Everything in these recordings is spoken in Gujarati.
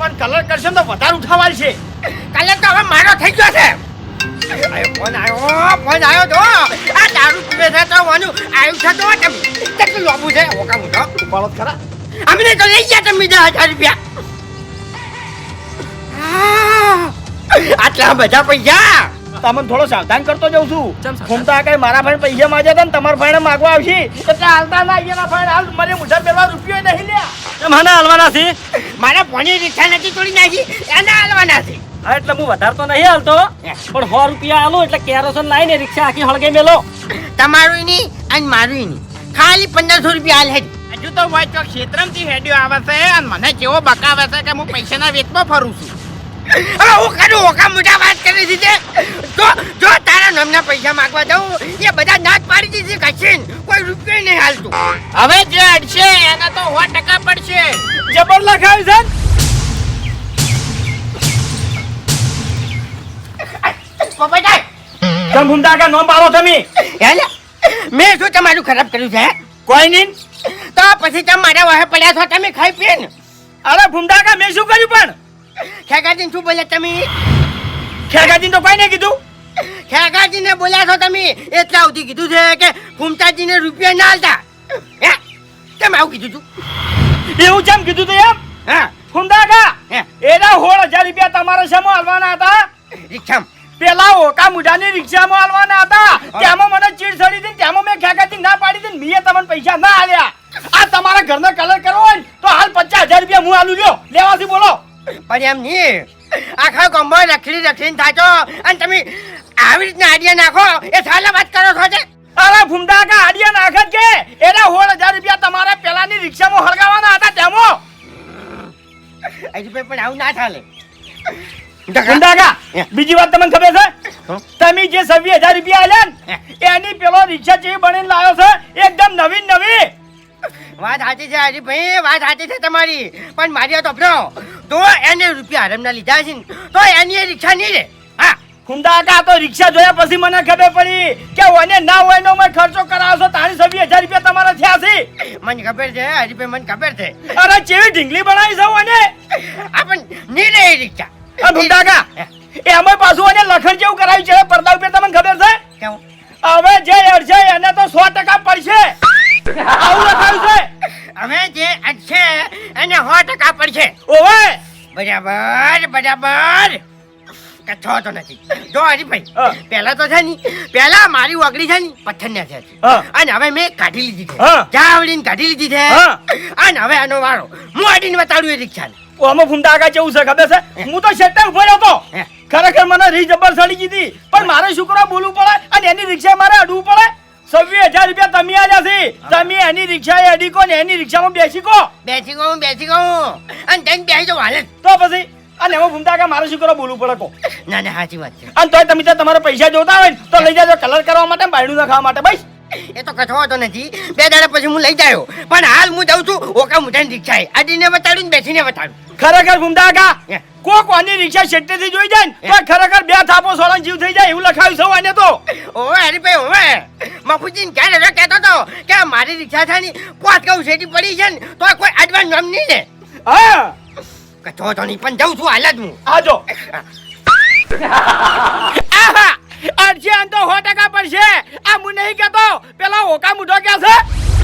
પણ કલર કરશે ને તો વધારે ઉઠાવાલ છે. કલર તો હવે મારો થઈ ગયો છે. ફોન આવ્યો ફોન આવ્યો તો. આ દારૂ પીવે છે તો વાનું આવ્યું છે તો કેટલું લોબુ છે? ઓકા મુઠો ઉપાડો ખરા. અમને તો લઈ ગયા તમે દસ હજાર રૂપિયા. આ, આટલા બધા પૈસા. તમને થોડો સાવધાન કરતો જઉં છું? ફોમતા કઈ મારા ભાઈ પૈસા માંગ્યા હતા ને તમારા ભાઈને માગવા આવશે. એટલે હાલતા ના એના ભાઈ હાલ મને મુઠા પેલા રૂપિયો નહીં લ્યા. મને હાલવાના છે? મારા ફોની રિક્ષા નથી તોડી નાખી એના હાલવાના છે. હા એટલે હું વધારે તો નહીં હાલતો. પણ સો રૂપિયા આલો એટલે કેરોસન લાવીને રિક્ષા આખી હળગે મેલો. તમારું નહીં અને મારું નહીં. ખાલી પંદરસો રૂપિયા હાલ હેડ. હજુ તો હોય ક્ષેત્રમથી હેડ્યો આવે છે અને મને કેવો બકાવે છે કે હું પૈસાના વેચમાં ફરું છું. હવે હું કરું? ઓકા મોટા વાત કરી દીધી. જો જો તારા નામના પૈસા માંગવા જાઉં એ બધા નાચ પાડી દીધી કશીન કોઈ રૂપિયો નહીં હાલતું. હવે જે અડશે એના તો સો ટકા પડશે. જબર લખાયું છે તમે ફોમતા કા નોમ પાડો તમે. હેલે મેં શું તમારું ખરાબ કર્યું છે? કોઈ નહીં. તો પછી તમે મારા વાહે પડ્યા છો તમે ખાઈ પીને અરે ફોમતા કા મેં શું કર્યું પણ? ખેગાજીને શું બોલ્યા તમે? ખેગાજીને તો કોઈ નહીં કીધું? ખેગાજીને બોલ્યા છો તમે? એટલા સુધી કીધું છે કે ફૂમતાજીને રૂપિયા ના હાલતા હે? કેમ આવું કીધું તું? એવું કેમ કીધું તું એમ? હા? ફોમતા કા એના હોળ હજાર રૂપિયા તમારે શેમાં હાલવાના હતા? રિક્ષામ. પેલા ઓકા મુઢાની રિક્ષામાં હાલવાના હતા. તેમાં મને ચીડ સડી હતી તેમાં મેં ખેગાજી ના પાડી હતી ને મેં તમને પૈસા ના આલ્યા. આ તમારા ઘરનો કલર કરવો હોય તો હાલ પચાસ હજાર રૂપિયા હું આલું લ્યો. લેવાથી બોલો. પણ એમ નહીં. આખા ગામમાં રખડી રખડીને થાચો અને તમે આવી રીતના આડિયા નાખો એ સાલા વાત કરો છો છે અરે ભૂમડા કા આડિયા નાખત કે? એના સોળ હજાર રૂપિયા તમારે પેલાની રિક્ષામાં હળગાવાના હતા તેમાં. હજી પણ આવું ના ચાલે. બીજી વાત તમને ખબર છે? તમે જે સવી હજાર રૂપિયા આલ્યા એની પેલો રિક્ષા જેવી બનીને લાવ્યો છે એકદમ નવીન નવી વાત સાચી છે હરીભાઈ વાત સાચી છે તમારી. પણ મારી તો ભરો તો એને રૂપિયા હરમના લીધા છે તો એની એ રિક્ષા નહીં રે. હા. ખુંદા કા તો રિક્ષા જોયા પછી મને ખબર પડી કે ઓને ના હોય નો મેં ખર્ચો કરાવશો તારી સભી હજાર રૂપિયા તમારા થયા છે. મને ખબર છે હજી ભાઈ મને ખબર છે. અરે ચેવી ઢીંગલી બનાવી છે ઓને આપણ પણ નહીં રે એ રિક્ષા. ખુંદા ફૂમતા કા એમાં પાછું ઓને લખણ જેવું કરાવ્યું છે પડદા ઉપર તમને ખબર છે? કેવું હવે જે અડશે એને તો સો ટકા પડશે. આવું લખાયું છે હવે જે છે એને સો ટકા પડશે. ઓવે! બરાબર બરાબર. કચ્છો તો નથી. જો. હરીભાઈ પહેલા તો છે ની પહેલા મારી ઓગળી છે ની પથ્થર ને છે અને હવે મેં કાઢી લીધી છે. જાવડીને કાઢી લીધી છે. હા. અને હવે આનો વારો. હું આડીને બતાડું એ રિક્ષાને. ઓમાં ફૂંડા કા જેવું છે ખબર છે? હું. તો શેટ્ટા ઊભો હતો. ખરેખર મને રી જબર સડી ગઈ પણ મારે શું કરવા બોલવું પડે? અને એની રિક્ષા મારે અડવું પડે? છવ્વીસ હજાર રૂપિયા તમે આલ્યા છે. તમે એની રિક્ષાએ અડી કો ને એની રિક્ષામાં બેસી કો. બેસી ગયું બેસી ગયું અને તેને બેસી જાઉં હાલે. તો પછી અને એમાં ભૂમતા કે મારે શું કરો બોલવું પડે કો. ના ના સાચી વાત છે. અને તોય તમે ત્યાં તમારા પૈસા જોતા હોય ને તો લઈ જાજો કલર કરવા માટે બાયણું ખાવા માટે બસ. એ તો કથો તો નથી. બે દાડા પછી હું લઈ જાયો. પણ હાલ હું જાઉં છું ઓકા મુઠાની રિક્ષાએ. આડીને બતાડું ને બેસીને બતાડું ખરેખર ભૂમતા કા હે. કોક વાની રિક્ષા શેટ્ટેથી જોઈ જાય ને તો ખરેખર બે થાપો સોળા જીવ થઈ જાય એવું લખાયું છે એને તો. ઓવે હરીભાઈ ઓવે મફુજીને ક્યારે રજા કહેતો તો કે મારી રિક્ષા છે ને પાંચ કહું શેટી પડી છે ને તો કોઈ એડવાન્સ નામ નહીં ને હા. કચો તો નહીં પણ જાઉં છું હાલ જ હું આજો અરજી અડશે આમ તો સો ટકા પડશે. આ હું નહીં કહેતો. પેલા ઓકા મુઢો કે છે.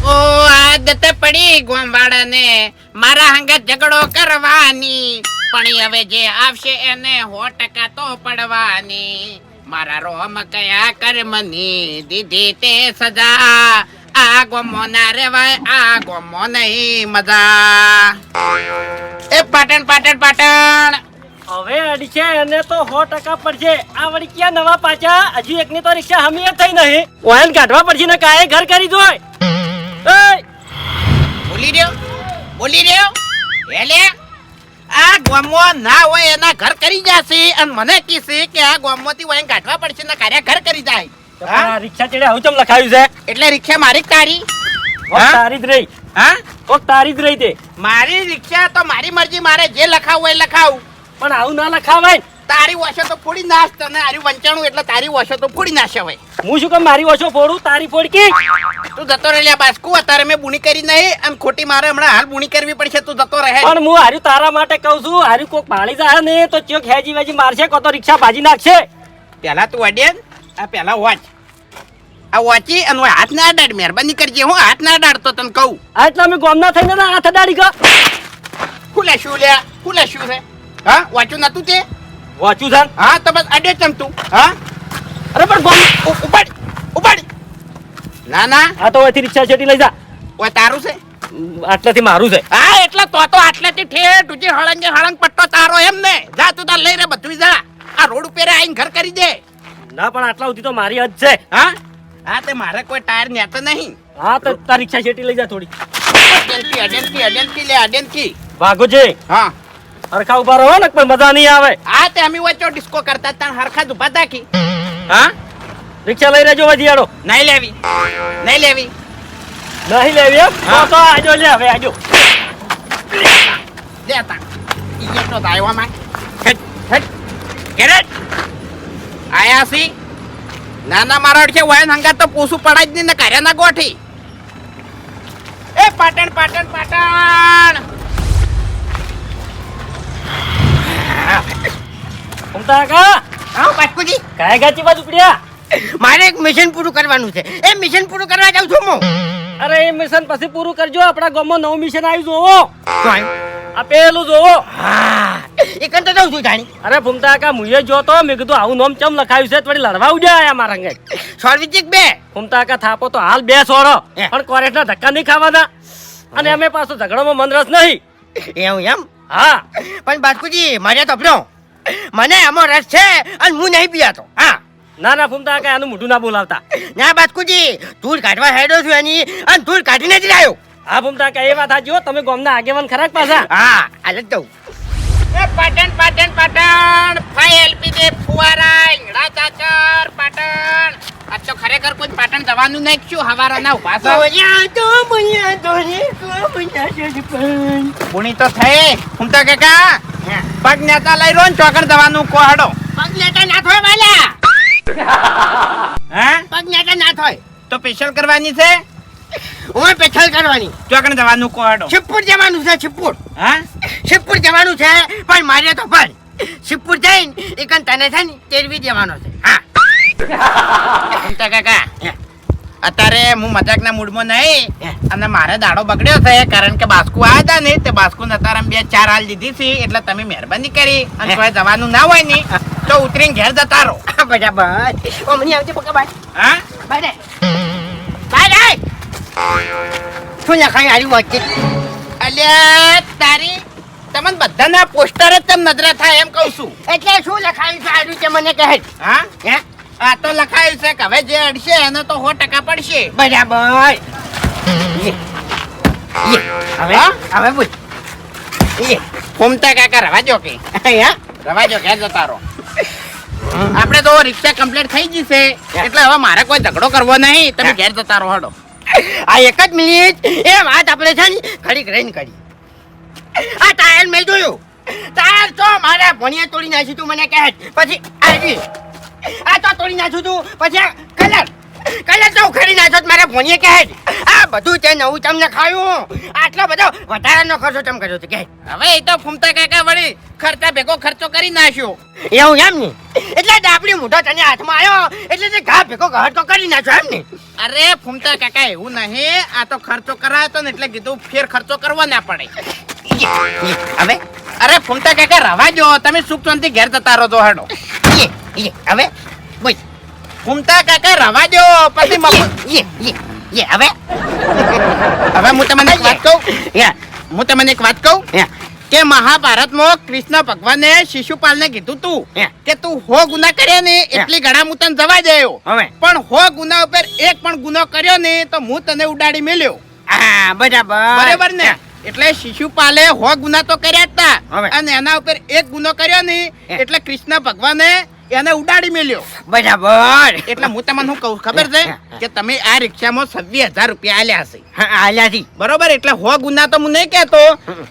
ઓ આદત પડી ગોમવાળાને. મારા હંગત ઝઘડો કરવાની. પણ હવે જે આવશે એને સો ટકા તો પડવાની. મારા રોમ કયા કર્મની દીધી તે સજા. આ ગોમો ના રેવાય આ ગોમો નહીં મજા. એ પાટણ પાટણ પાટણ. હવે અડીશે એને તો સો ટકા પડશે. આ વળી ક્યાં નવા પાછા? હજુ એકની તો રિક્ષા હમી થઈ નહીં. વાહન કાઢવા પડશે ને કાંઈ ઘર કરી જોય. બોલી રહ્યો બોલી રહ્યો. એલે આ ગોમો ના હોય એના ઘર કરી જશે. અને મને કીશે કે આ ગોમોથી વહીને કાઢવા પડશે ને કાર્ય ઘર કરી જાય. રિક્ષા ચડે હું ચમ લખાયું છે? એટલે રિક્ષા મારી જ તારી. તારી જ રહી. હા? કોક તારી જ રહી તે. મારી રિક્ષા તો મારી મરજી મારે જે લખાવું હોય લખાવું. પણ આવું ના લખાવાય. તારી વોશો તો ફોડી નાશ તને આરી વંચાણું એટલે તારી વોશો તો ફોડી નાશે હવે. હું શું કે મારી ઓછો ફોડું તારી ફોડકી તું જતો રહે લ્યા બાસ્કુ અત્યારે મેં બુણી કરી નહીં અને ખોટી મારે હમણાં હાલ બુણી કરવી પડશે તું જતો રહે. પણ હું હાર્યું તારા માટે કહું છું હાર્યું કોક પાણી જાય ને તો ચોક હેજી વેજી મારશે કો તો રિક્ષા ભાજી નાખશે. પહેલા તું અડે આ પેલા વોચ. આ વોચી અને હું હાથ ના અડાડ મહેરબાની કરજે હું હાથ ના અડાડતો તને કહું. આટલા અમે ગોમના થઈને ના હાથ અડાડી ગયો ખુલે શું લ્યા? ખુલે શું રે હા વાંચું નતું તે? વાંચું છે હા તો બસ અડે ચમ તું હા? અરે પણ ગોમ ઉપાડ ઉપાડ. ના ના. આ તો અહીંથી રિક્ષા છેટી લઈ જા. ઓય તારું છે? આટલાથી મારું છે. હા એટલે તો તો આટલેથી ઠેઠ ઉજી હળંગે હળંગ પટ્ટો તારો એમ ને. જા તું તાર લઈ રે બધું જા. આ રોડ ઉપર આઈને ઘર કરી દે. ના પણ આટલા સુધી તો મારી હદ છે. હા? હા તે મારે કોઈ ટાયર નેતો નહીં. હા તો તાર રિક્ષા છેટી લઈ જા થોડી અડેનકી અડેનકી અડેનકી લે અડેનકી ભાગો હા. હરખા ઊભા રહો ને કોઈ મજા નહીં આવે. આ તે અમે વચ્ચે ડિસ્કો કરતા હતા હરખા જ ઊભા હતા હા? રિક્ષા લઈ લેજો વધી આડો નહીં લેવી. નહીં લેવી. નહીં લેવી એમ? તો. તો આજો લે હવે આજો. લે તા ઈ તો દાયવા માં હેટ હેટ. ગેરેટ આયા સી. નાના મારા છે વાયન હંગાત તો પૂસું પડાય જ નહીં ને કાર્યા ના ગોઠી. એ પાટણ પાટણ પાટણ. ઉમતા કા હા પાટકુજી કાય ગાચી બાજુ પડ્યા? મારે એક મિશન પૂરું કરવાનું છે. એ મિશન પૂરું કરવા જાઉં છું હું. અરે એ મિશન પછી પૂરું કરજો. આપણા ગામમાં નવું મિશન આવ્યું જોવો આ પેલું જોવો હા એ કંતો જાઉં છું જાણી. અરે ફૂમતા કા મુએ જોતો મેં કીધું આવું નામ ચમ લખાયું છે થોડી લડવા ઉજે આયા મારા અંગે. સોરવિચિક બે. ફૂમતા કા થાપો તો હાલ બે સોરો. પણ કોરેટના ધક્કા નહીં ખાવાના. અને અમે પાછો ઝઘડામાં મન રસ નહીં. એવું એમ? હા. પણ બાસ્કુજી મારે તો મને આમાં રસ છે અને હું નહીં પીયાતો. હા. ના ના ફૂમતા કા આનું મોઢું ના બોલાવતા. ના બાસ્કુજી ધૂળ કાઢવા હેડો છું એની અને ધૂળ કાઢીને જ રહ્યો હા ફૂમતા કા એ વાત આજો તમે ગોમના આગેવાન ખરાક પાછા? હા હાલ જ એ પાટણ પાટણ પાટણ ફાઈ એલપી દે ફુવારા ઈંગડા ચાચર પાટણ. આ તો ખરેખર કોઈ પાટણ જવાનું નહીં શું હવારા ના ઊભા છો. તો બન્યા તો રે કો બન્યા છે જ પણ. પુણી તો થઈ. ફૂમતા કાકા પગ નેતા લઈ રહ્યો ને ચોકડ જવાનું કોહડો પગ નેતા ના થોય વાલા હે? પગ નેતા ના થોય. તો સ્પેશિયલ કરવાની છે? ઓય પેછલ કરવાની. ચોકડ જવાનું કોડો શિવપુર જવાનું છે શિવપુર હા? શિવપુર જવાનું છે પણ મારે તો પણ શિવપુર જઈને એકન તને છે ને તેરવી દેવાનો છે. હા. કાકા અત્યારે હું મજાકના મૂડમાં નહીં અને મારે દાડો બગડ્યો છે કારણ કે બાસ્કુ આવ્યા હતા ને તે બાસ્કુ અત્યારે બે ચાર હાલ દીધી છે એટલે તમે મહેરબાની કરી. અને જવાનું ના હોય ને તો ઉતરીને ઘેર જતા રહો. બરાબર. ઓ મને આવજે પકા બાય. હા? બાય બાય બાય શું લખાય આરી વચ્ચે અલ્યા તારી તમને બધાના પોસ્ટર જ તમ નજરે થાય એમ કહું છું. એટલે શું લખાયું છે આર્યું છે મને કહે. હા? હે? આ તો લખાયું છે કે હવે જે અડશે એને તો સો ટકા પડશે. બરાબર. હવે? હવે બોલ. ફોમતા કાકા રવા જો કે? હા? રવા જો ઘેર જતા રહો. આપણે તો રિક્ષા કમ્પ્લીટ થઈ ગઈ છે. એટલે હવે મારે કોઈ ઝઘડો કરવો નહીં. તમે ઘેર જતા રહો હડો. આ એક જ મિનિટ. એ વાત આપણે છે ને ખડી ગ્રેન કરી. આ ટાયર મેં જોયું. ટાયર તો મારા ભણીએ તોડી નાખ્યું તું મને કહે પછી આવી આ તો તોડી નાખ્યું તું. પછી કલર કલર તો ઉખેડી નાખ્યો તો મારા ભણીએ કહે આ બધું તે નવું તમને ખાયું. આટલો બધો વધારાનો ખર્ચો ચમ કર્યો છે. કે હવે એ તો ફૂમતા કાકા વળી ખર્ચા ભેગો ખર્ચો કરી નાખ્યો. એવું એમ ને? એટલે ડાબડી મોઢો તને હાથમાં આવ્યો. એટલે તે ઘા ભેગો ઘટકો કરી નાખ્યો એમ ને? અરે ફૂમતા કાકા એવું નહીં. આ તો ખર્ચો કરાયો તો ને એટલે કીધું ફેર ખર્ચો કરવો ના પડે. હવે? અરે ફૂમતા કાકા રવા જો તમે સુખ શાંતિ ઘેર જતા રહો તો હડો. હવે? બોલ. ફૂમતા કાકા રવા જો પછી મફત હવે. હવે હું તમને એક વાત કહું? હું તમને એક વાત કહું? કે મહાભારતમાં કૃષ્ણ ભગવાને શિશુપાલને કીધું તું કે તું હો ગુના કર્યા ને એટલી ગળા હું તને જવા દેયો હવે. પણ હો ગુના ઉપર એક પણ ગુનો કર્યો ને તો હું તને ઉડાડી મેલ્યો. હા બરાબર. બરાબર ને? એટલે શિશુપાલે હો ગુના તો કર્યા. હતા અને એના ઉપર એક ગુનો કર્યો ને એટલે કૃષ્ણ ભગવાને એને ઉડાડી મેલ્યો. બરાબર. એટલે હું તમને શું કહું ખબર છે? કે તમે આ રિક્ષામાં છવ્વીસ હજાર રૂપિયા આલ્યા હશે હા છે. બરોબર? એટલે હો ગુના તો હું નહીં કહેતો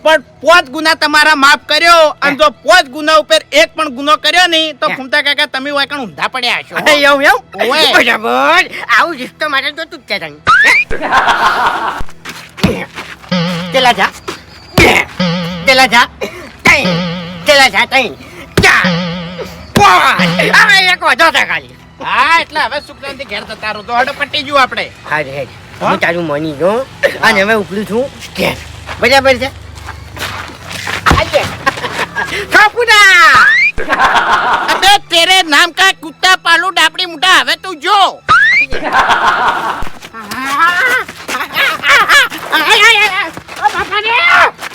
પણ પોત ગુના તમારા માફ કર્યો અને જો પોત ગુના ઉપર એક પણ ગુનો કર્યો નહીં તો હા. ફૂમતા કાકા તમે હોય કણ ઊંધા પડ્યા છો એવું એવું? બરાબર. આવું રિસ્તો મારે તો તું જ છે પેલા જા. પેલા જા. પેલા જા. પાંચ હવે એક વધો છે ખાલી હા એટલે હવે શુક્રાંતિ ઘેર જતા રહો તો હડો પટી ગયું આપણે હા રે હું તારું મની જો અને હવે ઉપલું છું સ્કેન બરાબર છે કાપુડા અબે તેરે નામ કા કુત્તા પાલુ ડાપડી મુઢા હવે તું જો આ છે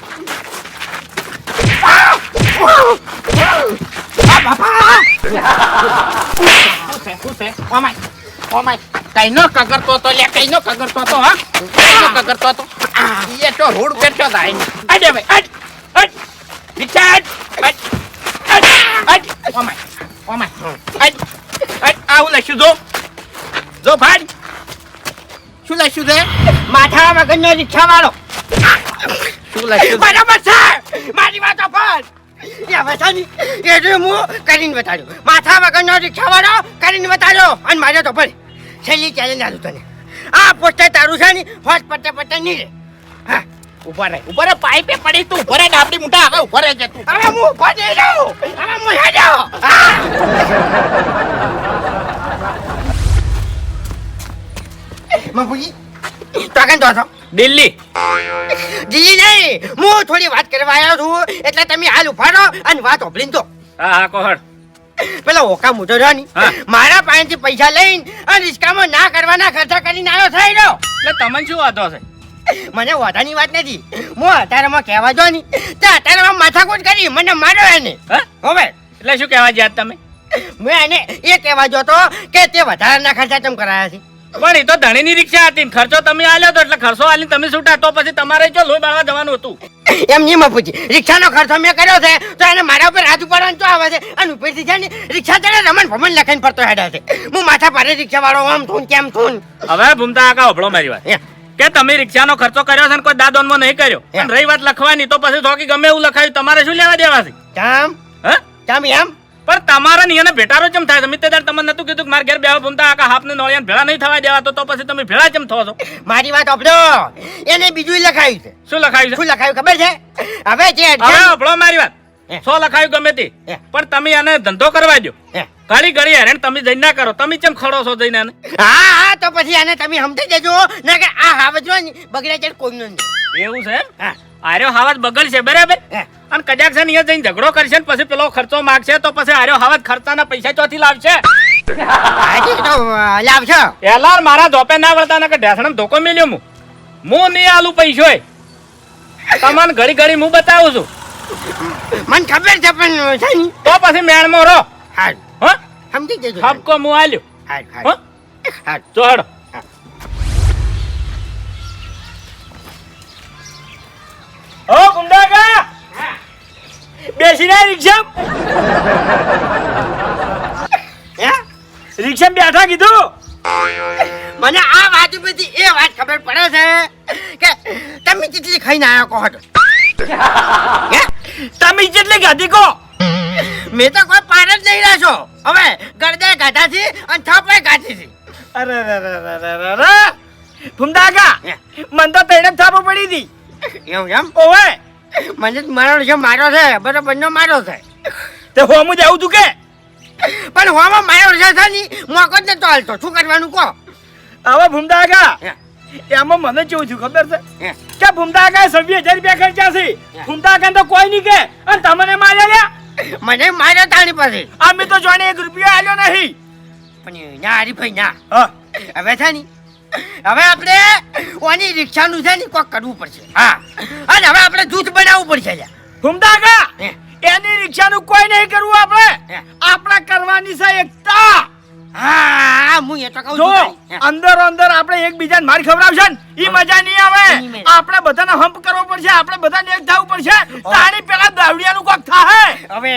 ઓમાય ઓમાય. કગરતો તો લે કઈનો કગરતો તો હા? કઈનો કગરતો તો. એ તો રોડ ઉપર તો જાય અડે ભાઈ અડ અડ. રિક્ષા અડ અડ અડ. અડ ઓમાય ઓમાય અડ અડ. આવું લખ્યું જો. જો ભાઈ. શું લખ્યું છે માથા વગરનો રિક્ષા વાળો શું લખ્યું બરાબર છે. મારી વાતો પર. એ હવે છે ને, હું કરીને બતાડ્યો માથા વગરનો રિક્ષા વાળો કરીને બતાડ્યો અને મારે તો પડે છેલ્લી ચેલેન્જ આલું તને. આ પોસ્ટર તારું છે ને ફર્સ્ટ પટ્ટે પટ્ટે નહીં રે હા ઊભા રહે ઊભા રહે પાઇપે પડી તું ઊભા રહે આપણી મુઠા હવે ઊભા રહે તું. હવે હું પડી જાઉં હવે હું હે. જાઉં મફુજી તો કેમ તો દિલ્હી. જી નહીં. હું થોડી વાત કરવા આવ્યો છું. એટલે તમે હાલ ઉભાડો અને વાત ઓપલીને તો હા હા કોહડ પેલા ઓકા મોટો રહ્યો ની હા. મારા પાસેથી પૈસા લઈને અને રિસ્કામાં ના કરવાના ખર્ચા કરીને આવ્યો થઈ રહ્યો. એટલે તમને શું વાંધો છે? મને વાધાની વાત નથી. હું અત્યારેમાં કહેવા દો ની તે અત્યારેમાં માથાકૂટ કરી મને માર્યો એને. હવે. એટલે શું કહેવા જ્યાં તમે? મેં એને એ કહેવા જોતો કે તે વધારાના ખર્ચા ચમ કરાયા છે? પણ એ તો ધણીની રિક્ષા હતી ખર્ચો તમે આલ્યો તો એટલે ખર્ચો આલી તમે છૂટા તો પછી તમારે જો લોહી બાળવા જવાનું હતું. એમ નહીં પૂછી રિક્ષાનો ખર્ચો મેં કર્યો છે તો એને મારા ઉપર હાથ ઉપાડવાનું તો આવે છે? અને ઉપરથી છે ને રિક્ષા તને રમણ ભમણ લખાઈને ફરતો હેડા છે. હું માથા પારે રિક્ષા વાળો આમ થું કેમ થું હવે ભૂમતા આકા હોભળો મારી વાત. કે તમે રિક્ષાનો ખર્ચો કર્યો છે ને કોઈ દાદોનમાં નહીં કર્યો. હે. રહી વાત લખવાની તો પછી થોકી ગમે એવું લખાયું તમારે શું લેવા દેવા છે? કામ હા? ચામ એમ? પણ તમારા ને એને ભેટારો ચમ થાય? તમે તે તમને નતું કીધું કે મારા ઘેર બેવા ભૂમતા આખા હાફને નોળિયાને ભેળા નહીં થવા દેવા તો તો પછી તમે ભેળા ચમ થો છો? મારી વાત આપજો એને બીજું લખાયું છે. શું લખાયું છે? શું લખાયું ખબર છે? હવે જે હવે advance- મારી વાત. સો લખાયું ગમે તે? પણ તમે એને ધંધો કરવા દો. ઘડી ઘડી હેરાન તમે જઈને ના કરો. તમે ચમ ખડો છો જઈને હા હા તો પછી એને તમે સમજી દેજો. ના કે આ હાવજો ને બગડે છે કોઈનું એવું છે હા. આર્યો હાવત બગડશે બરાબર? હે. અને કદાચ છે અહીંયા જઈને ઝઘડો કરશે ને પછી પેલો ખર્ચો માગશે તો પછી આર્યો હાવત ખર્ચાના પૈસા ચોથી લાવશે. લાવશો એલાર મારા ધોપે ના વળતા ને કે ઢેસણ ધોકો મેલ્યો હું હું નહીં આલું પૈસો તમને ઘડી ઘડી હું બતાવું છું. મને ખબર છે પણ છે તો પછી મેળમાં રહો. હો? સમજી દેજો હપકો હું આલ્યો. હો? હાલ. ઓ ગુંડાગા! બેસીને રિક્ષા હે? રિક્ષા બેઠા કીધું? મને આ વાત ઉપરથી એ વાત ખબર પડે છે કે તમે જેટલી ખાઈને આવ્યા કહો છો. તમે જેટલી ગાધી કહો? મેં તો કોઈ પાર જ નહીં રાખ્યો. હવે ગરદે ગાધા છે અને થાપે ગાધી છે. અરે રે રે રે રે રે રે ફુમદાગા મન તો તૈડમ થાપો પડી હતી. એવું એમ? ઓવે મને તો મારો છે મારો છે બરો નો મારો છે. તે હોમું આવું તું કે? પણ હોમાં મારો છે છે ની મોકો જ નતો હાલતો શું કરવાનું કહો? હવે ભૂમદા આગા એમાં મને કેવું થયું ખબર છે? કે કે આગા છવ્વીસ હજાર રૂપિયા ખર્ચ્યા છે. ફુમદાગા તો કોઈ નહીં કે. અને તમને માર્યા લ્યા? મને માર્યા તાણી પાસે અમે તો જોડે એક રૂપિયો આલ્યો નહીં. પણ ના હરીભાઈ ના. હવે છે ને હવે આપણે ઓની રિક્ષાનું છે ને કોક કરવું પડશે. હા. અને હવે આપણે જૂથ બનાવવું પડશે લ્યા. ફુમદાગા હે. એની રિક્ષાનું કોઈ નહીં કરવું આપણે. આપણા આપણે કરવાની છે એકતા. હા હું એ તો કહું જો છું તારી. હે. અંદર અંદર આપણે એકબીજાને માર ખવડાવશે ને ઈ મજા નહીં આવે. આપણે બધાને હમ્પ કરવો પડશે આપણે બધાને એક થવું પડશે. તાણી પેલા દાવડિયાનું કોક થાહે. હવે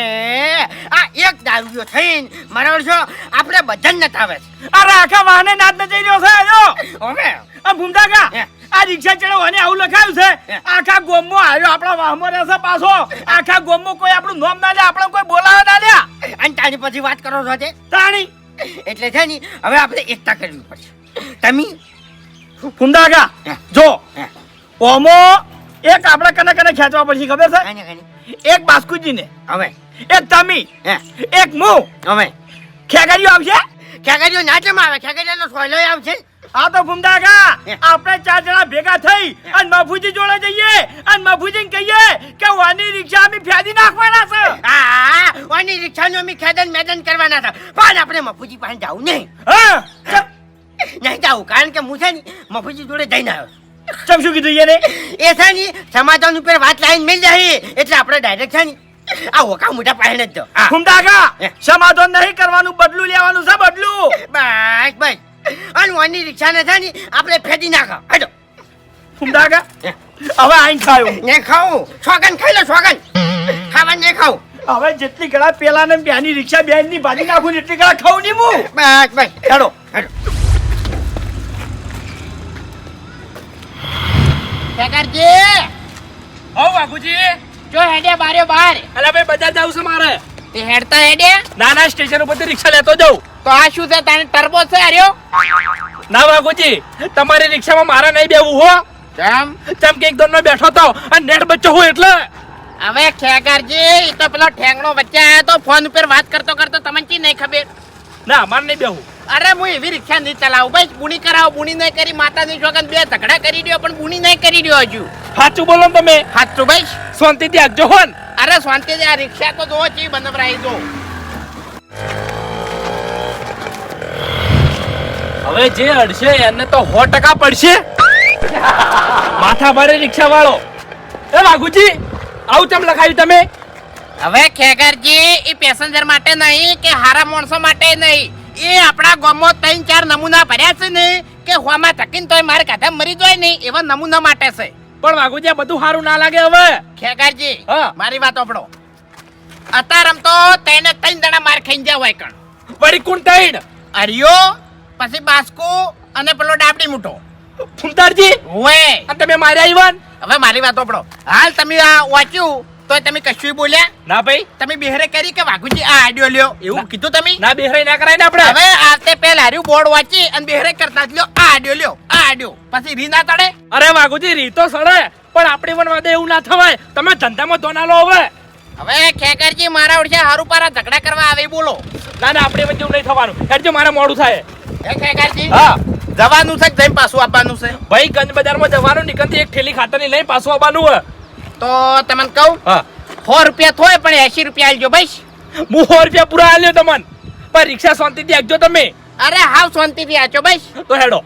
આ એક દારૂ થઈને બરાબર છો આપણે બધાને નતાવે છે. અરે આખા વાહને નાદ ન જઈ રહ્યો છે આજો હવે? આ ભૂમતા કા. આ રિક્ષા ચડાવવાની આવું લખાયું છે. આખા ગોમમાં આવ્યો આપણા વાહમાં રહેશે પાછો. આખા ગોમમાં કોઈ આપણું નામ ના લે આપણે કોઈ બોલાવે ના લે અને તારી પછી વાત કરો છો તે? તાણી. એટલે છે ને હવે આપણે એકતા કરવી પડશે. તમે? ફુંદાગા જો ઓમો એક આપણે કને કને ખેંચવા પડશે ખબર છે. એક બાસ્કુજીને હવે. એક તમી હે. એક મુ. હવે. ખેગરીઓ આવશે? ખેગડીઓ નાચમાં આવે? ખેગડીયાનો સોયલો આવશે? આ તો ભૂમડાગા આપણે ચાર જણા ભેગા થઈ અને મફુજી જોડે જઈએ અને મફુજીને કહીએ કે વાની રિક્ષા અમે ફેદી નાખવાના છે. હા ઓની રિક્ષાનું અમે ખેદન મેદન કરવાના છે. પણ આપણે મફુજી પાસે જવું નહીં. હા? નહીં જાવું કારણ કે હું છે ને મફુજી જોડે જઈને આવ્યો ચમ શું કીધું એને એ છે ને સમાધાન ઉપર વાત લાઈન મળી જાય એટલે આપણે ડાયરેક્ટ છે ને આ ઓકા મોટા પાણી જ દો હા. ભૂમતા સમાધાન નહીં કરવાનું બદલું લેવાનું છે બદલું. બસ બસ. અને ઓની રિક્ષાને થાય ને આપણે ફેદી નાખો. હટો કા હવે આઈ ખાયો. ને ખાવું સોગન ખાઈ લો સોગન ખાવા ને ખાઉ. હવે જેટલી ગળા પેલા ને બેની રિક્ષા બેનની ભાજી નાખું ને એટલી ગળા ખાવું નહીં હું બસ બસ. હેડો હટો ખેગારજી હો બાપુજી. જો હેડે બારે બાર. અલા ભાઈ બજાર જાવ છે મારે. તે હેડતા હેડે. નાના સ્ટેશન ઉપરથી રિક્ષા લેતો જાઉં. તો આ શું છે? તારે ટર્બો છે આર્યો ના બાપુજી તમારી રિક્ષામાં મારે નહીં બેવું હો. કેમ કેમ કે એક દોન બેઠો તો અને નેટ બચ્ચો હું એટલે? હવે ખેગારજી એ તો પેલો ઠેંગણો વચ્ચે આવ્યો તો ફોન ઉપર વાત કરતો કરતો તમને ચી નહીં ખબર? ના અમારે નહીં બેવું. અરે હું એવી રિક્ષા નહીં ચલાવું. ભાઈ બુણી કરાવો બુણી નહીં કરી માતાની છોકન બે ઝઘડા કરી દ્યો પણ બુણી નહીં કરી દ્યો હજુ. સાચું બોલો તમે. સાચું ભાઈ શાંતિથી આગજો હોન. અરે શાંતિ આ રિક્ષા તો જોવો ચી બનવરાઈ દો હવે જે અડશે એને તો સો ટકા પડશે. માથા ભારે રિક્ષા વાળો એ વાઘુજી આવું ચમ લખાયું તમે? હવે ખેગરજી એ પેસેન્જર માટે નહીં કે હારા માણસો માટે નહીં? એ આપણા ગામમાં ત્રણ ચાર નમૂના ભર્યા છે ને કે હોમાં થકીને તોય મારે કાઢા મરી જાય નહીં એવા નમૂના માટે છે. પણ વાઘુજી બધું સારું ના લાગે હવે. ખેગરજી હા. મારી વાત ઓપડો અતારમ તો તેને ત્રણ જણા માર ખાઈ જાવ હોય કણ. વળી કોણ તૈણ અરિયો પછી બાસ્કો અને પેલો ડાબડી મૂઠો. ફૂલદારજી હોય. અને તમે માર્યા ઈવન? હવે મારી વાત ઓપડો હાલ તમે આ વાંચ્યું તો તમે કશું બોલ્યા? ના ભાઈ. તમે બેહરે કરી કે વાઘુજી આ આડિયો લ્યો? એવું કીધું તમે? ના બેહરે ના કરાય ને આપણે. હવે આતે પહેલા હાર્યું બોર્ડ વાંચી અને બેહરે કરતા જ લ્યો. આ આડ્યો લ્યો આ આડ્યો પછી રી ના તડે અરે વાઘુજી રીતો સડે પણ આપણી વાદે એવું ના થવાય. તમે ધંધામાં ધોના લો હવે. હવે ખેકરજી મારા ઓળખે હારું પારા ઝઘડા કરવા આવે બોલો. ના ના આપણી વચ્ચે નહીં થવાનું. હેડજો મારે મોડું થાય. હે ખેકરજી? હા. જવાનું છે જઈને પાછું આપવાનું છે? ભાઈ ગંજ બજારમાં જવાનું નીકળતી એક થેલી ખાતરની લઈ પાછું આવવાનું હે તો તમને કહું હા. સો રૂપિયા થોય પણ એસી રૂપિયા આલજો ભાઈ હું સો રૂપિયા પૂરા આલ્યો તમને. પણ રિક્ષા શાંતિથી આપજો તમે. અરે હાવ શાંતિથી આચો ભાઈ તો હેડો.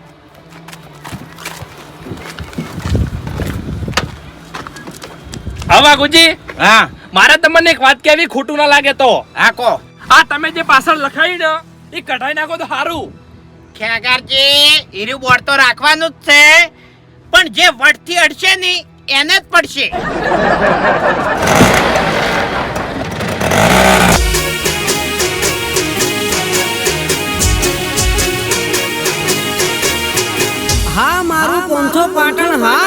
હવા ગુજી હા. મારે તમને એક વાત કહેવી ખોટું ના લાગે તો. હા કો આ તમે જે પાછળ લખાઈ ને એ કઢાઈ નાખો તો સારું ખેગારજી હીરું બોર્ડ તો રાખવાનું જ છે. પણ જે વટથી અડશે ને એને જ પડશે. હા મારું પંથો પાટણ હા.